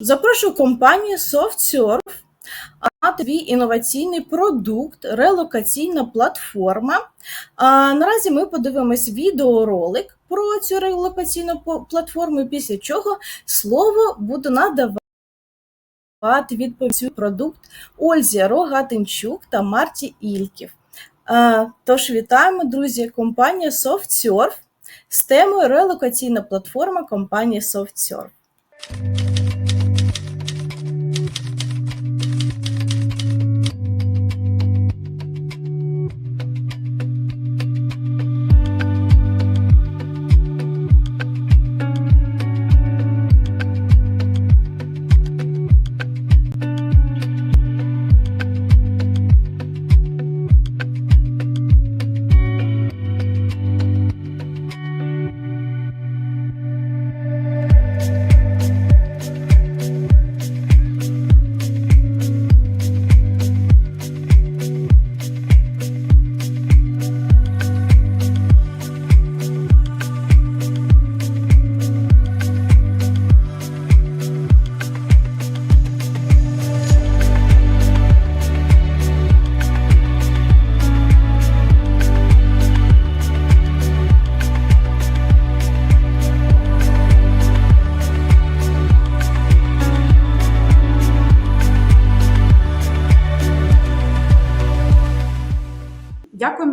Запрошую компанію SoftServe на твій інноваційний продукт, релокаційна платформа. А, наразі ми подивимось відеоролик про цю релокаційну платформу, після чого слово буду надавати відповідь продукт Ользі Рогатинчук та Марті Ільків. А, тож вітаємо, друзі, компанія SoftServe з темою релокаційна платформа компанії SoftServe.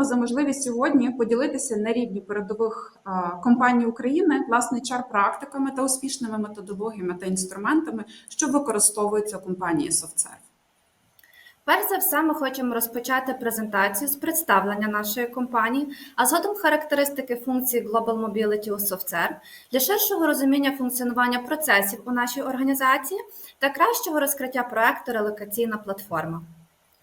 За можливість сьогодні поділитися на рівні передових компаній України власне чар практиками та успішними методологіями та інструментами, що використовуються компанії SoftServe. Перш за все, ми хочемо розпочати презентацію з представлення нашої компанії, а згодом характеристики функцій Global Mobility у SoftServe для ширшого розуміння функціонування процесів у нашій організації та кращого розкриття проекту релокаційна платформа.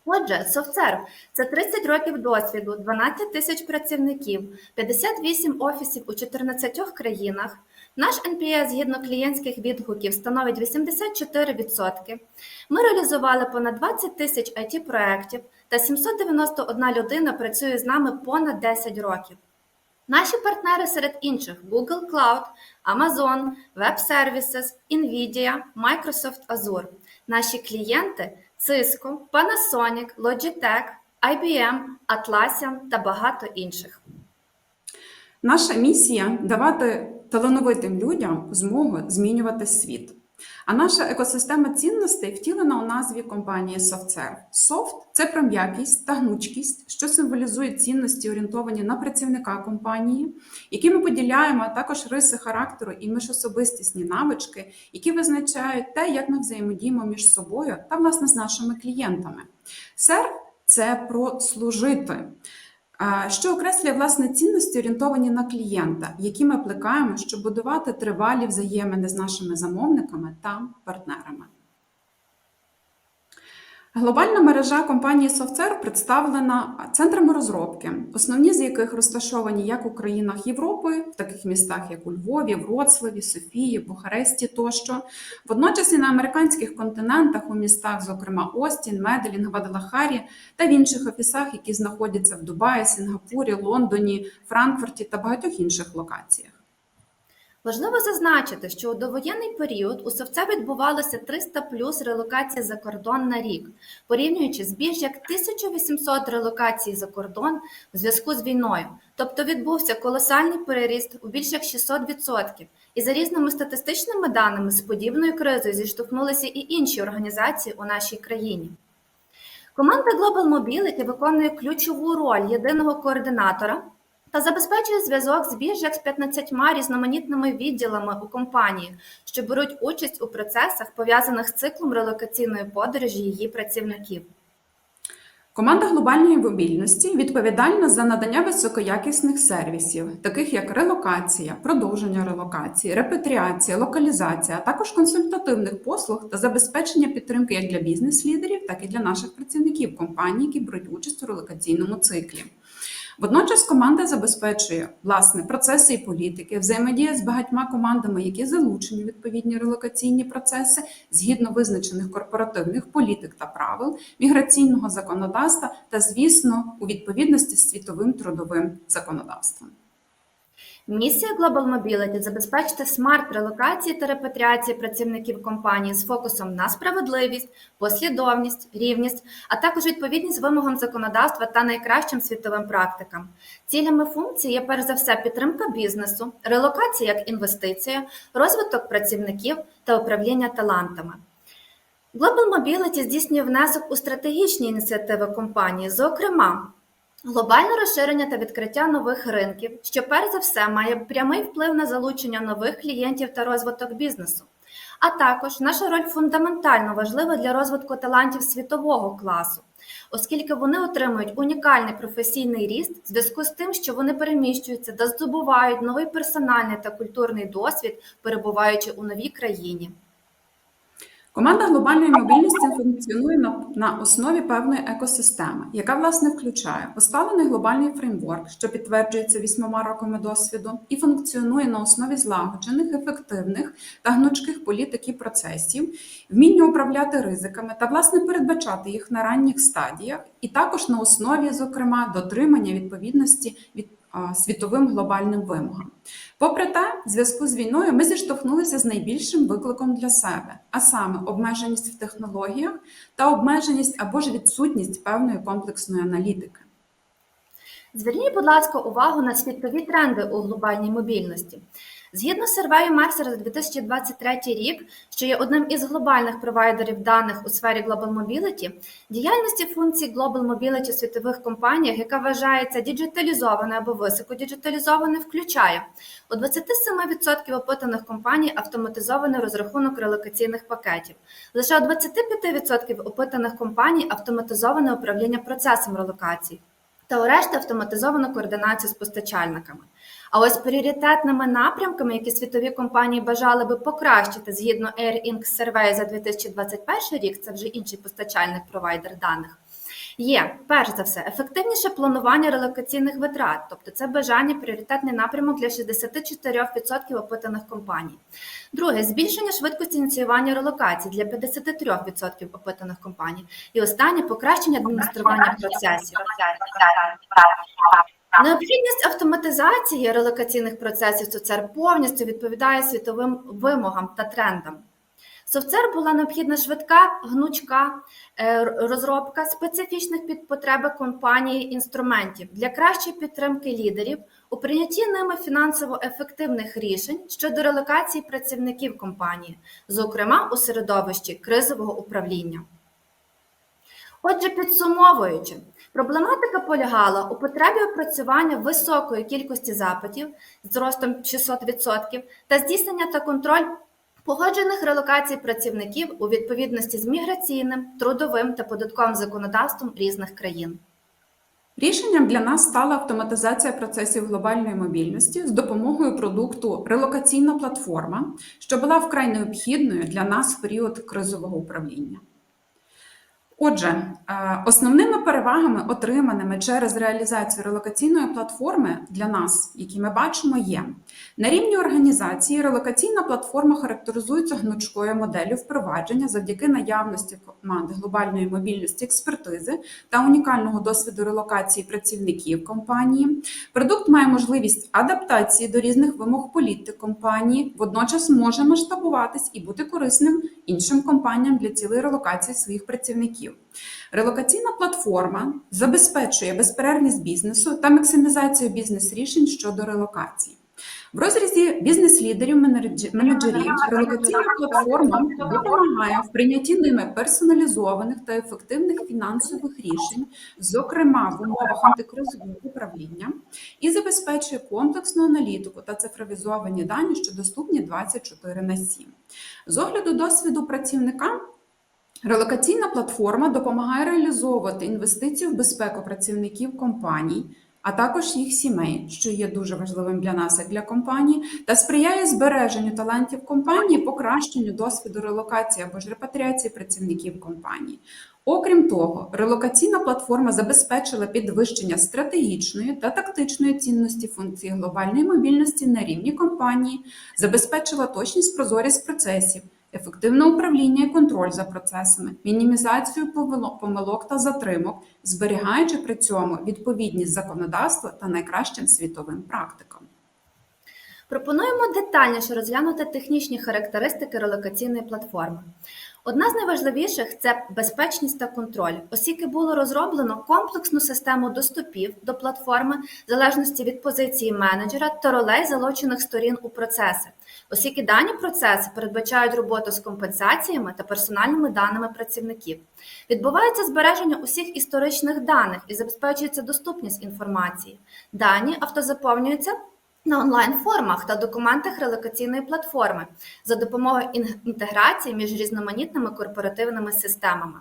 Отже, SoftServe – це 30 років досвіду, 12 тисяч працівників, 58 офісів у 14 країнах. Наш NPS згідно клієнтських відгуків становить 84%. Ми реалізували понад 20 тисяч it проєктів та 791 людина працює з нами понад 10 років. Наші партнери серед інших Google Cloud, Amazon, Web Services, Nvidia, Microsoft Azure. Наші клієнти Cisco, Panasonic, Logitech, IBM, Atlassian та багато інших. Наша місія давати талановитим людям змогу змінювати світ. А наша екосистема цінностей втілена у назві компанії SoftServe. Soft – це про м'якість та гнучкість, що символізує цінності, орієнтовані на працівника компанії, які ми поділяємо, а також риси характеру і міжособистісні навички, які визначають те, як ми взаємодіємо між собою та власне з нашими клієнтами. Серв це про служити. Що окреслює власне цінності, орієнтовані на клієнта, які ми плекаємо, щоб будувати тривалі взаємини з нашими замовниками та партнерами. Глобальна мережа компанії SoftServe представлена центрами розробки, основні з яких розташовані як у країнах Європи, в таких містах, як у Львові, Вроцлаві, Софії, Бухаресті тощо. Водночас і на американських континентах, у містах, зокрема Остін, Меделін, Гвадалахарі та в інших офісах, які знаходяться в Дубаї, Сінгапурі, Лондоні, Франкфурті та багатьох інших локаціях. Важливо зазначити, що у довоєнний період у Совце відбувалося 300 плюс релокацій за кордон на рік, порівнюючи з більш як 1800 релокацій за кордон у зв'язку з війною. Тобто відбувся колосальний переріст у більш як 600%. І за різними статистичними даними з подібною кризою зіштовхнулися і інші організації у нашій країні. Команда Global Mobility виконує ключову роль єдиного координатора та забезпечує зв'язок з більш як з 15 різноманітними відділами у компанії, що беруть участь у процесах, пов'язаних з циклом релокаційної подорожі її працівників. Команда глобальної мобільності відповідальна за надання високоякісних сервісів, таких як релокація, продовження релокації, репатріація, локалізація, а також консультативних послуг та забезпечення підтримки як для бізнес-лідерів, так і для наших працівників компаній, які беруть участь у релокаційному циклі. Водночас команда забезпечує власне процеси і політики, взаємодія з багатьма командами, які залучені в відповідні релокаційні процеси згідно визначених корпоративних політик та правил, міграційного законодавства та, звісно, у відповідності з світовим трудовим законодавством. Місія Global Mobility – забезпечити смарт релокації та репатріації працівників компанії з фокусом на справедливість, послідовність, рівність, а також відповідність вимогам законодавства та найкращим світовим практикам. Цілями функції є перш за все підтримка бізнесу, релокація як інвестиція, розвиток працівників та управління талантами. Global Mobility здійснює внесок у стратегічні ініціативи компанії, зокрема, глобальне розширення та відкриття нових ринків, що перш за все має прямий вплив на залучення нових клієнтів та розвиток бізнесу. А також наша роль фундаментально важлива для розвитку талантів світового класу, оскільки вони отримують унікальний професійний ріст в зв'язку з тим, що вони переміщуються та здобувають новий персональний та культурний досвід, перебуваючи у новій країні. Команда глобальної мобільності функціонує на, на основі певної екосистеми, яка власне включає усталений глобальний фреймворк, що підтверджується вісьмома роками досвіду, і функціонує на основі злагоджених, ефективних та гнучких політик і процесів, вміння управляти ризиками та власне передбачати їх на ранніх стадіях, і також на основі, зокрема, дотримання відповідності від світовим глобальним вимогам. Попри те, в зв'язку з війною ми зіштовхнулися з найбільшим викликом для себе, а саме обмеженість в технологіях та обмеженість або ж відсутність певної комплексної аналітики. Зверніть, будь ласка, увагу на світові тренди у глобальній мобільності. Згідно з сервею Mercer за 2023 рік, що є одним із глобальних провайдерів даних у сфері Global Mobility, діяльності функцій Global Mobility у світових компаніях, яка вважається діджиталізованою або високодіджиталізованою, включає у 27% опитаних компаній автоматизований розрахунок релокаційних пакетів, лише у 25% опитаних компаній автоматизоване управління процесом релокації та у решті автоматизовану координацію з постачальниками. А ось пріоритетними напрямками, які світові компанії бажали би покращити згідно Air Inc. Survey за 2021 рік, це вже інший постачальник провайдер даних. Є перш за все ефективніше планування релокаційних витрат, тобто це бажання пріоритетний напрямок для 64% опитаних компаній. Друге збільшення швидкості ініціювання релокацій для 53% опитаних компаній. І останнє покращення адміністрування процесів. Необхідність автоматизації релокаційних процесів СОЦЕР повністю відповідає світовим вимогам та трендам. Софтцер була необхідна швидка, гнучка е, розробка специфічних під потреби компанії інструментів для кращої підтримки лідерів у прийнятті ними фінансово ефективних рішень щодо релокації працівників компанії, зокрема у середовищі кризового управління. Отже, підсумовуючи, проблематика полягала у потребі опрацювання високої кількості запитів з ростом 600% та здійснення та контроль погоджених релокацій працівників у відповідності з міграційним, трудовим та податковим законодавством різних країн. Рішенням для нас стала автоматизація процесів глобальної мобільності з допомогою продукту релокаційна платформа, що була вкрай необхідною для нас в період кризового управління. Отже, е, основними перевагами, отриманими через реалізацію релокаційної платформи для нас, які ми бачимо, є на рівні організації. Релокаційна платформа характеризується гнучкою моделлю впровадження завдяки наявності команди глобальної мобільності експертизи та унікального досвіду релокації працівників компанії. Продукт має можливість адаптації до різних вимог політик компанії, водночас може масштабуватись і бути корисним іншим компаніям для цілей релокації своїх працівників. Релокаційна платформа забезпечує безперервність бізнесу та максимізацію бізнес-рішень щодо релокації. В розрізі бізнес-лідерів менеджерів релокаційна платформа допомагає в прийнятті ними персоналізованих та ефективних фінансових рішень, зокрема в умовах антикризового управління, і забезпечує комплексну аналітику та цифровізовані дані, що доступні 24 на 7. З огляду досвіду працівника. Релокаційна платформа допомагає реалізовувати інвестиції в безпеку працівників компаній, а також їх сімей, що є дуже важливим для нас як для компанії, та сприяє збереженню талантів компанії, покращенню досвіду релокації або ж репатріації працівників компанії. Окрім того, релокаційна платформа забезпечила підвищення стратегічної та тактичної цінності функції глобальної мобільності на рівні компанії, забезпечила точність прозорість процесів ефективне управління і контроль за процесами, мінімізацію помилок та затримок, зберігаючи при цьому відповідність законодавства та найкращим світовим практикам. Пропонуємо детальніше розглянути технічні характеристики релокаційної платформи. Одна з найважливіших це безпечність та контроль, оскільки було розроблено комплексну систему доступів до платформи в залежності від позиції менеджера та ролей залучених сторін у процеси, оскільки дані процеси передбачають роботу з компенсаціями та персональними даними працівників. Відбувається збереження усіх історичних даних і забезпечується доступність інформації. Дані автозаповнюються на онлайн-формах та документах релокаційної платформи за допомогою інтеграції між різноманітними корпоративними системами.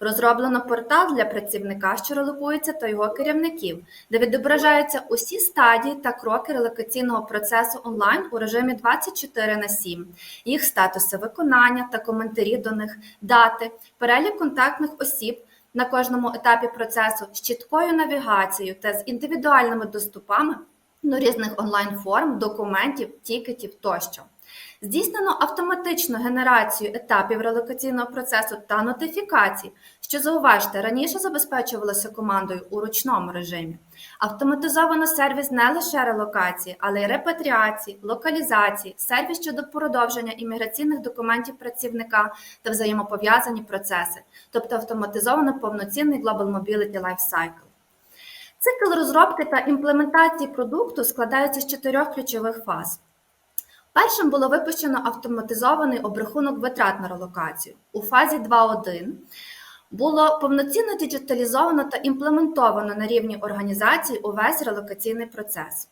Розроблено портал для працівника, що релокується, та його керівників, де відображаються усі стадії та кроки релокаційного процесу онлайн у режимі 24 на 7, їх статуси виконання та коментарі до них, дати, перелік контактних осіб на кожному етапі процесу з чіткою навігацією та з індивідуальними доступами до різних онлайн-форм, документів, тікетів тощо. Здійснено автоматичну генерацію етапів релокаційного процесу та нотифікацій, що зауважте, раніше забезпечувалося командою у ручному режимі. Автоматизовано сервіс не лише релокації, але й репатріації, локалізації, сервіс щодо продовження імміграційних документів працівника та взаємопов'язані процеси, тобто автоматизовано повноцінний Global Mobility Life Cycle. Цикл розробки та імплементації продукту складається з чотирьох ключових фаз. Першим було випущено автоматизований обрахунок витрат на релокацію. У фазі 2.1 було повноцінно діджиталізовано та імплементовано на рівні організації увесь релокаційний процес.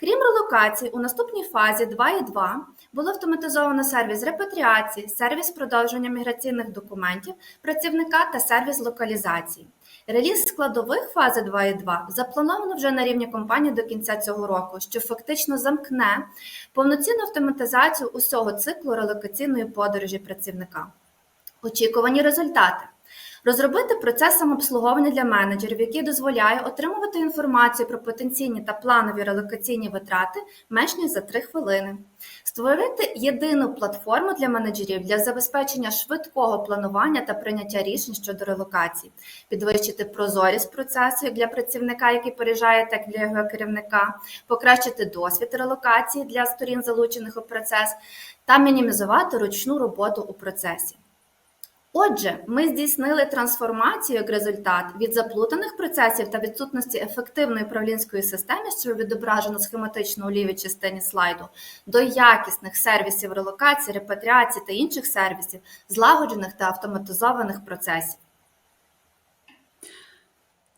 Крім релокації, у наступній фазі 2.2 було автоматизовано сервіс репатріації, сервіс продовження міграційних документів працівника та сервіс локалізації. Реліз складових фази 2.2 заплановано вже на рівні компанії до кінця цього року, що фактично замкне повноцінну автоматизацію усього циклу релокаційної подорожі працівника. Очікувані результати. Розробити процес самообслуговування для менеджерів, який дозволяє отримувати інформацію про потенційні та планові релокаційні витрати менш ніж за 3 хвилини. Створити єдину платформу для менеджерів для забезпечення швидкого планування та прийняття рішень щодо релокації, підвищити прозорість процесу як для працівника, який переїжджає, так і для його керівника, покращити досвід релокації для сторін, залучених у процес, та мінімізувати ручну роботу у процесі. Отже, ми здійснили трансформацію як результат від заплутаних процесів та відсутності ефективної управлінської системи, що відображено схематично у лівій частині слайду, до якісних сервісів релокації, репатріації та інших сервісів, злагоджених та автоматизованих процесів.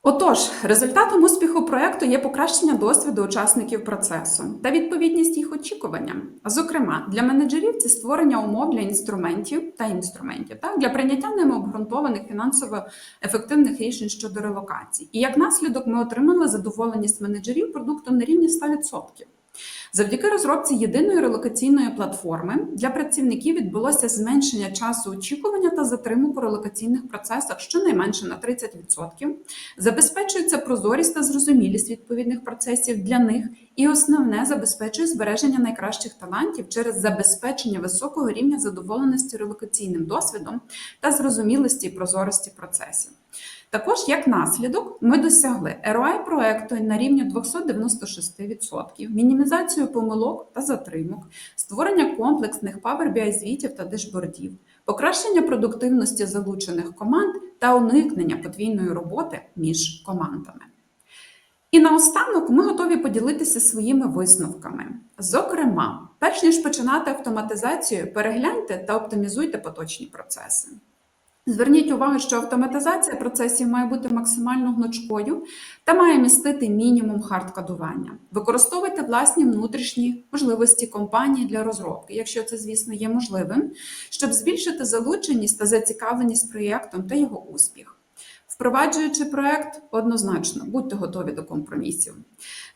Отож, результатом успіху проекту є покращення досвіду учасників процесу та відповідність їх очікуванням. Зокрема, для менеджерів це створення умов для інструментів та інструментів так, для прийняття ними обґрунтованих фінансово ефективних рішень щодо релокації. І як наслідок ми отримали задоволеність менеджерів продуктом на рівні 100%. Завдяки розробці єдиної релокаційної платформи для працівників відбулося зменшення часу очікування та затримок у релокаційних процесах щонайменше на 30%. Забезпечується прозорість та зрозумілість відповідних процесів для них, і основне забезпечує збереження найкращих талантів через забезпечення високого рівня задоволеності релокаційним досвідом та зрозумілості і прозорості процесів. Також, як наслідок, ми досягли ROI проекту на рівні 296%, мінімізацію помилок та затримок, створення комплексних Power BI звітів та дешбордів, покращення продуктивності залучених команд та уникнення подвійної роботи між командами. І наостанок ми готові поділитися своїми висновками. Зокрема, перш ніж починати автоматизацію, перегляньте та оптимізуйте поточні процеси. Зверніть увагу, що автоматизація процесів має бути максимально гнучкою та має містити мінімум хардкодування. Використовуйте власні внутрішні можливості компанії для розробки, якщо це, звісно, є можливим, щоб збільшити залученість та зацікавленість проєктом та його успіх. Впроваджуючи проект, однозначно будьте готові до компромісів.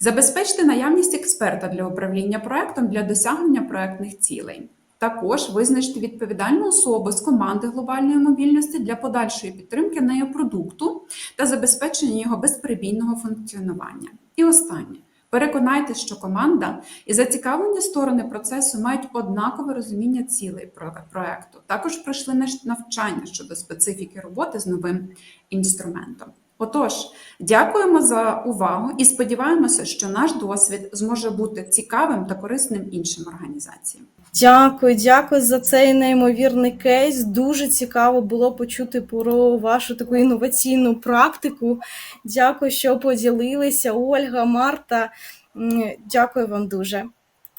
Забезпечте наявність експерта для управління проектом для досягнення проектних цілей. Також визначте відповідальну особу з команди глобальної мобільності для подальшої підтримки нею продукту та забезпечення його безперебійного функціонування. І останнє. Переконайтеся, що команда і зацікавлені сторони процесу мають однакове розуміння цілей про- проекту. Також пройшли навчання щодо специфіки роботи з новим інструментом. Отож, дякуємо за увагу і сподіваємося, що наш досвід зможе бути цікавим та корисним іншим організаціям. Дякую, дякую за цей неймовірний кейс. Дуже цікаво було почути про вашу таку інноваційну практику. Дякую, що поділилися. Ольга, Марта. Дякую вам дуже.